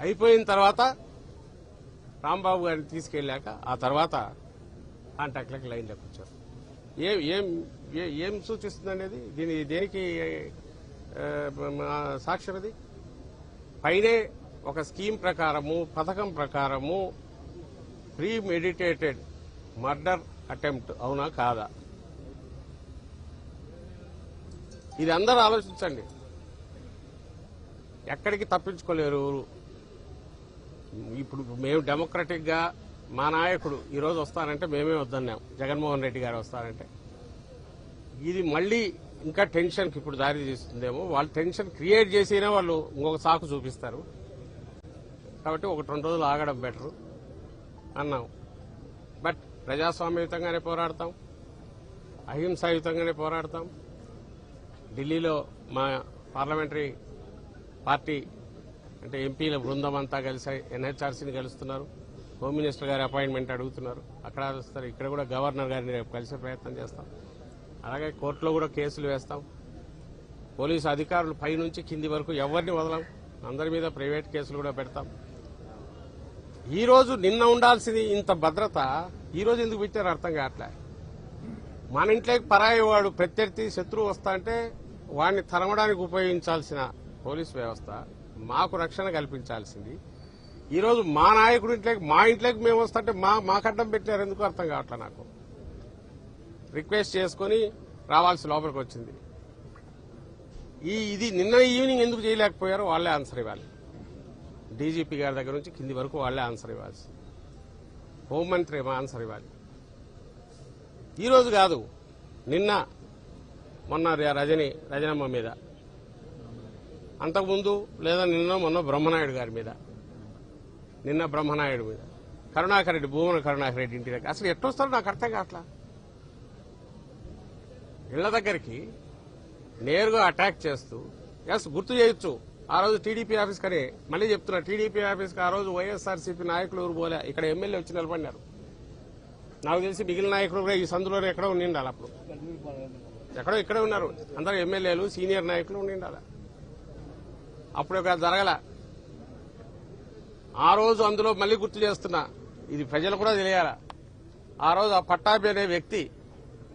అయిపోయిన తర్వాత రాంబాబు గారిని తీసుకెళ్ళాక ఆ తర్వాత కాంటాక్ట్లకు లైన్లోకి వచ్చారు. ఏం ఏం ఏ- ఏం సూచిస్తుంది అనేది దీని దేనికి సాక్షరది మా పైనే ఒక స్కీమ్ ప్రకారము పథకం ప్రకారము ప్రీ మెడిటేటెడ్ మర్డర్ అటెంప్ట్ అవునా కాదా? ఇది అందరూ ఆలోచించండి. ఎక్కడికి తప్పించుకోలేరు ఊరు. ఇప్పుడు మేము డెమోక్రటిక్గా మా నాయకుడు ఈరోజు వస్తానంటే మేమే వద్దన్నాం. జగన్మోహన్ రెడ్డి గారు వస్తారంటే. ఇది మళ్ళీ ఇంకా టెన్షన్కి ఇప్పుడు దారి తీస్తుందేమో. వాళ్ళు టెన్షన్ క్రియేట్ చేసినా వాళ్ళు ఇంకొక సాకు చూపిస్తారు. కాబట్టి ఒకటి రెండు రోజులు ఆగడం బెటర్ అన్నాం. బట్ ప్రజాస్వామ్యయుతంగానే పోరాడతాం. అహింసాయుతంగానే పోరాడతాం. ఢిల్లీలో మా పార్లమెంటరీ పార్టీ అంటే ఎంపీల బృందం అంతా కలిసి ఎన్హెచ్ఆర్సీని కలుస్తున్నారు. హోమ్ మినిస్టర్ గారి అపాయింట్మెంట్ అడుగుతున్నారు. అక్కడ వస్తారు. ఇక్కడ కూడా గవర్నర్ గారిని రేపు కలిసే ప్రయత్నం చేస్తాం. అలాగే కోర్టులో కూడా కేసులు వేస్తాం. పోలీసు అధికారులు పైనుంచి కింది వరకు ఎవరిని వదలం? అందరి మీద ప్రైవేట్ కేసులు కూడా పెడతాం. ఈరోజు నిన్న ఉండాల్సింది ఇంత భద్రత ఈ రోజు ఎందుకు పెట్టారు అర్థం కావట్లే. మన ఇంట్లోకి పరాయి వాడు ప్రత్యర్థి శత్రువు వస్తా అంటే వాడిని తరమడానికి ఉపయోగించాల్సిన పోలీస్ వ్యవస్థ మాకు రక్షణ కల్పించాల్సింది. ఈరోజు మా నాయకుడు ఇంట్లోకి మా ఇంట్లోకి మేము వస్తుంటే మా మా కడ్డం పెట్టారు ఎందుకు అర్థం కావట్లే నాకు? రిక్వెస్ట్ చేసుకుని రావాల్సి లోపలికి వచ్చింది. ఈ ఇది నిన్న ఈవినింగ్ ఎందుకు చేయలేకపోయారో వాళ్ళే ఆన్సర్ ఇవ్వాలి. డీజీపీ గారి దగ్గర నుంచి కింది వరకు వాళ్ళే ఆన్సర్ ఇవ్వాల్సి హోంమంత్రి ఆన్సర్ ఇవ్వాలి. ఈరోజు కాదు నిన్న మొన్న రజని రజనమ్మ మీద అంతకుముందు లేదా నిన్న మొన్న బ్రహ్మనాయుడు గారి మీద. నిన్న బ్రహ్మనాయుడు మీద. కరుణాకర్ రెడ్డి భూమన కరుణాకర్ రెడ్డి ఇంటి దగ్గర. అసలు ఎట్టొస్తారో నాకు అర్థం కావట్లా? ఇళ్ళ దగ్గరికి నేరుగా అటాక్ చేస్తూ ఎస్ గుర్తు చేయొచ్చు. ఆ రోజు టీడీపీ ఆఫీస్ కనే మళ్ళీ చెప్తున్నా టీడీపీ ఆఫీస్కి ఆ రోజు వైఎస్ఆర్సీపీ నాయకులు ఎవరు పోలే. ఇక్కడ ఎమ్మెల్యే వచ్చి నిలబడినారు. నాకు తెలిసి మిగిలిన నాయకులు కూడా ఈ సందులోనే ఎక్కడో ఉండిండాలి అప్పుడు. ఎక్కడో ఇక్కడే ఉన్నారు. అందరూ ఎమ్మెల్యేలు సీనియర్ నాయకులు ఉండిండాలి. అప్పుడు ఒక జరగల. ఆ రోజు అందులో మళ్ళీ గుర్తు చేస్తున్నా. ఇది ప్రజలు కూడా తెలియాల. ఆ రోజు ఆ పట్టాభి అనే వ్యక్తి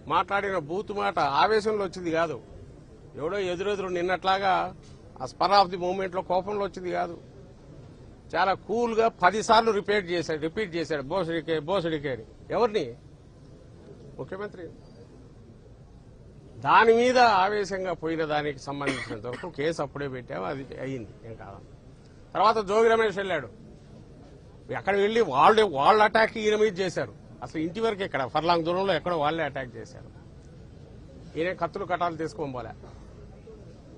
మాట్లాడిన బూతు మాట ఆవేశంలో వచ్చింది కాదు. ఎవడో ఎదురెదురు నిన్నట్లాగా ఆ స్పర్ ఆఫ్ ది మూమెంట్లో కోపంలో వచ్చింది కాదు. చాలా కూల్గా పదిసార్లు రిపీట్ చేశాడు రిపీట్ చేశాడు. బోసడికే బోసడికే ఎవరిని? ముఖ్యమంత్రి. దాని మీద ఆవేశంగా పోయిన దానికి సంబంధించినంత వరకు కేసు అప్పుడే పెట్టాము అది అయ్యింది ఏం కాదు. తర్వాత జోగి రమేష్ వెళ్ళాడు. అక్కడ వెళ్ళి వాళ్ళు వాళ్ళ అటాక్ ఈయన మీద చేశారు. అసలు ఇంటి వరకు ఇక్కడ ఫర్లాంగ్ దూరంలో ఎక్కడో వాళ్ళే అటాక్ చేశారు. ఈయన కత్తులు కటాలు తీసుకొని పోలే.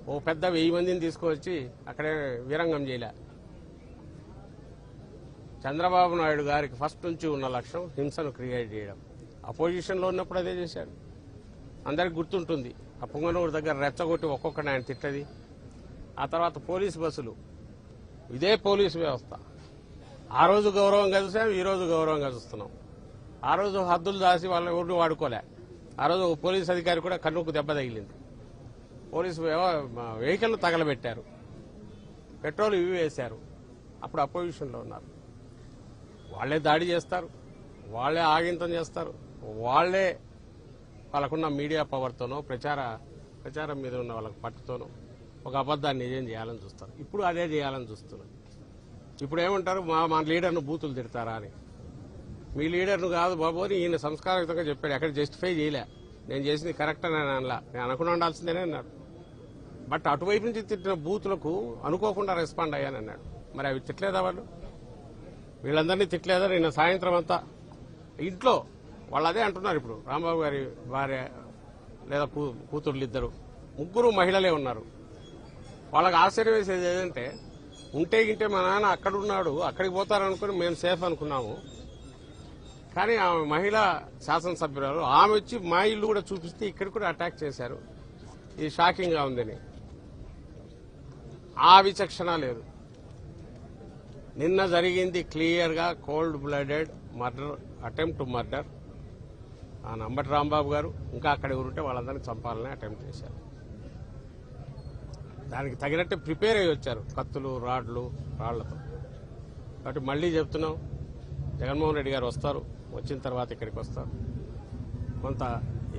ఓ పెద్ద వెయ్యి మందిని తీసుకువచ్చి అక్కడే వీరంగం చేయలే. చంద్రబాబు నాయుడు గారికి ఫస్ట్ నుంచి ఉన్న లక్ష్యం హింసను క్రియేట్ చేయడం. అపోజిషన్లో ఉన్నప్పుడు అదే చేశాడు. అందరికి గుర్తుంటుంది. ఆ పుంగనూరు దగ్గర రెచ్చగొట్టి ఒక్కొక్కడిని ఆయన తిట్టది. ఆ తర్వాత పోలీసు బస్సులు. ఇదే పోలీసు వ్యవస్థ. ఆ రోజు గౌరవంగా చూసాం ఈ రోజు గౌరవంగా చూస్తున్నాం. ఆ రోజు హద్దులు దాసి వాళ్ళ ఊరిని వాడుకోలే. ఆ రోజు ఒక పోలీస్ అధికారి కూడా కన్నుకు దెబ్బ తగిలింది. Police vehicle తగలబెట్టారు. పెట్రోల్ ఇవి వేశారు. అప్పుడు అపోజిషన్లో ఉన్నారు. వాళ్ళే దాడి చేస్తారు. వాళ్ళే ఆగింతం చేస్తారు. వాళ్ళే వాళ్ళకున్న మీడియా పవర్తోనో ప్రచార ప్రచారం మీద ఉన్న వాళ్ళకి పట్టుతోనో ఒక అబద్దాన్ని నిజం చేయాలని చూస్తారు. ఇప్పుడు అదే చేయాలని చూస్తున్నారు. ఇప్పుడు ఏమంటారు? మా మా లీడర్ను బూతులు తిడతారా అని. మీ లీడర్ను కాదు బాబు అని ఈయన సంస్కారయుతంగా చెప్పాడు. ఎక్కడ జస్టిఫై చేయలే. నేను చేసింది కరెక్ట్ అని అనలా. నేను అనుకుని ఉండాల్సిందేనే అన్నాడు. బట్ అటువైపు నుంచి తిట్టిన బూతులకు అనుకోకుండా రెస్పాండ్ అయ్యాను అన్నాడు. మరి అవి తిట్టలేదా వాళ్ళు? వీళ్ళందరినీ తిట్టలేదా? నిన్న సాయంత్రం అంతా ఇంట్లో వాళ్ళు అదే అంటున్నారు ఇప్పుడు. రాంబాబు గారి భార్య లేదా కూ- కూతుర్లు ఇద్దరు ముగ్గురు మహిళలే ఉన్నారు. వాళ్ళకి ఆశ్చర్యం వేసేది ఏదంటే ఉంటే గింటే మా నాన్న అక్కడ ఉన్నాడు అక్కడికి పోతారనుకుని మేము సేఫ్ అనుకున్నాము. కానీ ఆమె మహిళా శాసనసభ్యురాలు ఆమె వచ్చి మా ఇల్లు కూడా చూపిస్తే ఇక్కడ కూడా అటాక్ చేశారు. ఇది షాకింగ్గా ఉందని. ఆ విచక్షణ లేదు. నిన్న జరిగింది క్లియర్గా cold blooded murder attempt murder. Nambati Rambabu garu ఇంకా అక్కడ ఎవరుంటే వాళ్ళందరినీ చంపాలని అటెంప్ట్ చేశారు. దానికి తగినట్టు ప్రిపేర్ అయ్యి వచ్చారు కత్తులు రాడ్లు రాళ్ళతో. కాబట్టి మళ్ళీ చెప్తున్నాం జగన్మోహన్ రెడ్డి గారు వస్తారు వచ్చిన తర్వాత ఇక్కడికి వస్తారు. కొంత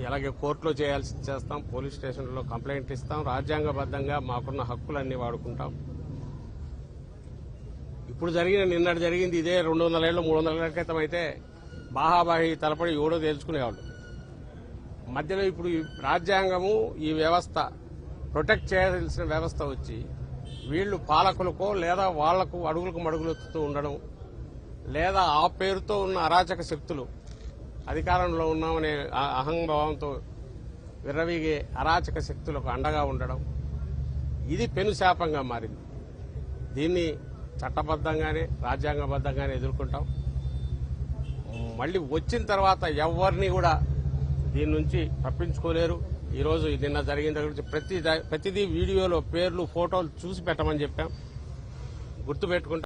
ఇలాగే కోర్టులో చేయాల్సి చేస్తాం పోలీస్ స్టేషన్లో కంప్లైంట్ ఇస్తాం రాజ్యాంగబద్ధంగా మాకున్న హక్కులన్నీ వాడుకుంటాం. ఇప్పుడు జరిగిన నిన్నటి జరిగింది ఇదే రెండు వందల ఏళ్ళు మూడు వందల ఏళ్ళ క్రితం అయితే బాహాబాహి తలపడి ఎవడో తేల్చుకునేవాళ్ళు మధ్యలో ఇప్పుడు రాజ్యాంగము ఈ వ్యవస్థ ప్రొటెక్ట్ చేయాల్సిన వ్యవస్థ వచ్చి వీళ్ళు పాలకులకో లేదా వాళ్ళకు అడుగులకు మడుగులెత్తుతూ ఉండడం లేదా ఆ పేరుతో ఉన్న అరాచక శక్తులు అధికారంలో ఉన్నామనే అహంభావంతో విర్రవీగే అరాచక శక్తులకు అండగా ఉండడం ఇది పెను శాపంగా మారింది. దీన్ని చట్టబద్ధంగానే రాజ్యాంగబద్ధంగానే ఎదుర్కొంటాం. మళ్ళీ వచ్చిన తర్వాత ఎవరిని కూడా దీని నుంచి తప్పించుకోలేరు. ఈరోజు నిన్న జరిగిన దగ్గర నుంచి ప్రతి దా- ప్రతిదీ వీడియోలో పేర్లు ఫోటోలు చూసి పెట్టమని చెప్పాం. గుర్తుపెట్టుకుంటాం